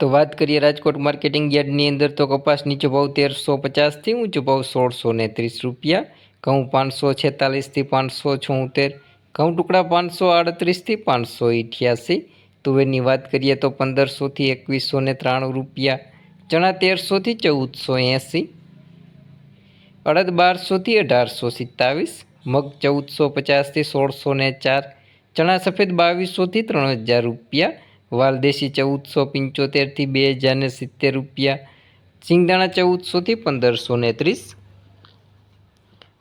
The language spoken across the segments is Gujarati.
તો વાત કરીએ રાજકોટ માર્કેટિંગ યાર્ડની અંદર તો કપાસ નીચો ભાવ તેરસો પચાસથી ઊંચો ભાવ સોળસો ને ત્રીસ રૂપિયા, ઘઉં પાંચસો છેતાલીસથી પાંચસો છોતેર, ઘઉં ટુકડા પાંચસો આડત્રીસથી પાંચસો અઠ્યાસી તુવેરની વાત કરીએ તો પંદરસોથી એકવીસો ને ત્રાણું રૂપિયા, ચણા તેરસોથી ચૌદસો એંસી, અડદ બારસોથી અઢારસો સિત્તાવીસ, મગ ચૌદસો પચાસથી સોળસો ને ચાર, ચણા સફેદ બાવીસોથી ત્રણ હજાર રૂપિયા વાલદેશી ચૌદસો પંચોતેરથી બે હજાર ને સિત્તેર રૂપિયા, સિંગદાણા ચૌદસોથી પંદરસો ને ત્રીસ,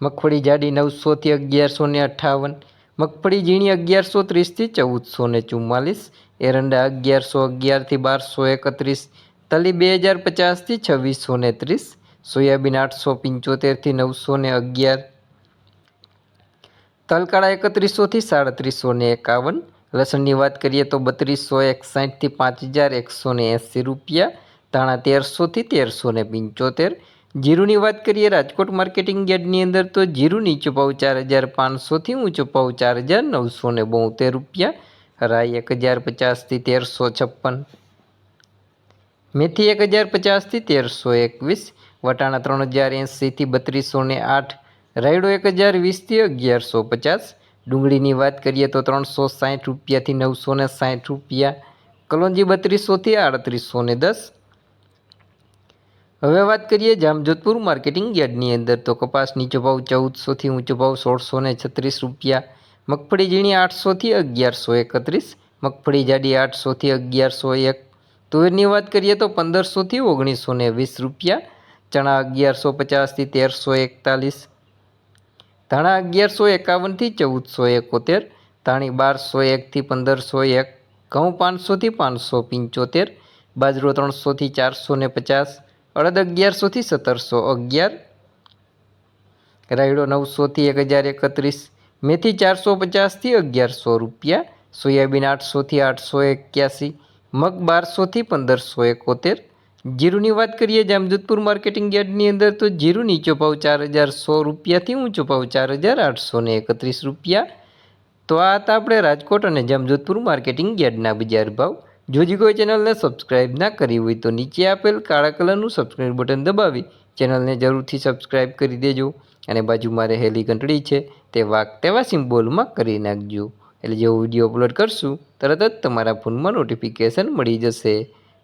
મગફળી જાડી નવસોથી અગિયારસો ને અઠ્ઠાવન મગફળી ઝીણી અગિયારસો ત્રીસથી ચૌદસો ને ચુમ્માલીસ, એરંડા અગિયારસો અગિયારથી બારસો એકત્રીસ, તલી બે હજાર પચાસથી છવ્વીસો ને ત્રીસ, સોયાબીન આઠસો પંચોતેરથી નવસો ને અગિયાર, તલકાળા એકત્રીસોથી સાડત્રીસો ને એકાવન લસણની વાત કરીએ તો બત્રીસો એકસાઠથી પાંચ હજાર એકસો ને એંસી રૂપિયા, ધાણા તેરસોથી તેરસો ને પંચોતેર. જીરુની વાત કરીએ રાજકોટ માર્કેટિંગ યાર્ડની અંદર તો જીરું નીચો ભાવ ચાર હજાર પાંચસોથી ઊંચો ભાવ ચાર હજાર નવસો ને બોતેર રૂપિયા, રાઈ એક હજાર પચાસથી તેરસો છપ્પન. મેથી એક હજાર પચાસથી તેરસો એકવીસ, વટાણા ત્રણ હજાર એંસીથી બત્રીસો ને આઠ, રાયડો એક હજાર વીસથી અગિયારસો પચાસ ડુંગળીની વાત કરીએ તો ત્રણસો સાઠ રૂપિયાથી નવસો ને સાઠ રૂપિયા, કલોંજી બત્રીસોથી આડત્રીસો ને દસ. હવે વાત કરીએ જામજોધપુર માર્કેટિંગ યાર્ડની અંદર તો કપાસ નીચો ભાવ ચૌદસોથી ઊંચો ભાવ સોળસો ને છત્રીસ રૂપિયા, મગફળી ઝીણી આઠસોથી અગિયારસો એકત્રીસ, મગફળી જાડી આઠસોથી અગિયારસો એક. તુવેરની વાત કરીએ તો પંદરસોથી ઓગણીસો ને વીસ રૂપિયા, ચણા અગિયારસો પચાસથી તેરસો એકતાલીસ ધાણા અગિયારસો એકાવનથી ચૌદસો એકોતેર, ધાણી બારસો એકથી પંદરસો એક, ઘઉં પાંચસોથી પાંચસો પંચોતેર, બાજરો ત્રણસોથી ચારસો ને પચાસ, અડદ અગિયારસોથી સત્તરસો અગિયાર, રાયડો નવસોથી એક હજાર એકત્રીસ, મેથી ચારસો પચાસથી અગિયારસો રૂપિયા, સોયાબીન આઠસોથી આઠસો એક્યાસી, મગ બારસોથી પંદરસો એકોતેર જીરુની વાત કરીએ જામજોધપુર માર્કેટિંગ યાર્ડની અંદર, તો જીરુ નીચો ભાવ ચાર હજાર સો રૂપિયાથી ઊંચો ભાવ ચાર હજાર આઠસો એકત્રીસ રૂપિયા. તો આ હતા આપણે રાજકોટ અને જામજોધપુર માર્કેટિંગ યાર્ડના બજાર ભાવ. જો હજી કોઈ ચેનલને સબસ્ક્રાઇબ ના કરી હોય, તો નીચે આપેલ કાળા કલરનું સબસ્ક્રાઇબ બટન દબાવી ચેનલને જરૂરથી સબસ્ક્રાઇબ કરી દેજો અને બાજુમાં રહેલી ઘંટડી છે, તે વાક તેવા સિમ્બોલમાં કરી નાખજો. એટલે જેવો વીડિયો અપલોડ કરશું, તરત જ તમારા ફોનમાં નોટિફિકેશન મળી જશે.